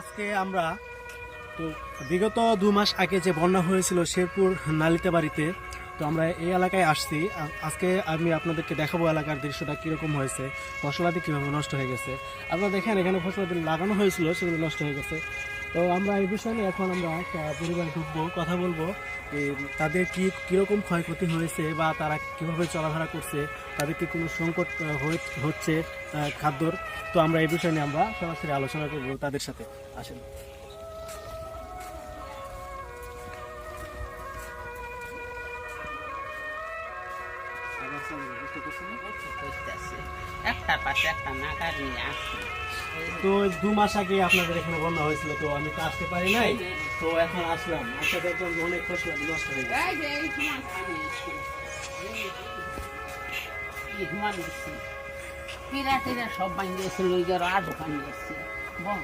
আজকে আমরা তো বিগত দু মাস আগে যে বন্যা হয়েছিল শেরপুর নালিতে বাড়িতে তো আমরা এই এলাকায় আসছি। আজকে আমি আপনাদেরকে দেখাবো এলাকার দৃশ্যটা কীরকম হয়েছে, ফসলাদি কীভাবে নষ্ট হয়ে গেছে। আপনারা দেখেন, এখানে ফসলাদি লাগানো হয়েছিল, সেগুলো নষ্ট হয়ে গেছে। তো আমরা এই বিষয়ে নিয়ে এখন আমরা পরিবার ঢুকবো, কথা বলব তাদের কি, কীরকম ক্ষয়ক্ষতি হয়েছে বা তারা কীভাবে চলাফেরা করছে তাদেরকে কোনো সংকট হচ্ছে খাদ্যর? তো আমরা এই বিষয় নিয়ে আমরা সরাসরি আলোচনা করব তাদের সাথে। আসেন। একটা পাশে একটা নাগার নিয়ে আসছে তো দু মাস আগে আপনাদের এখানে বন্যা হয়েছিল তো আমি তো আসতে পারি নাই তো এখন আসলাম আচ্ছা দেখলাম অনেক ফসল নষ্ট হয়ে গেছে সব যে আট ভাঙিয়েছে বল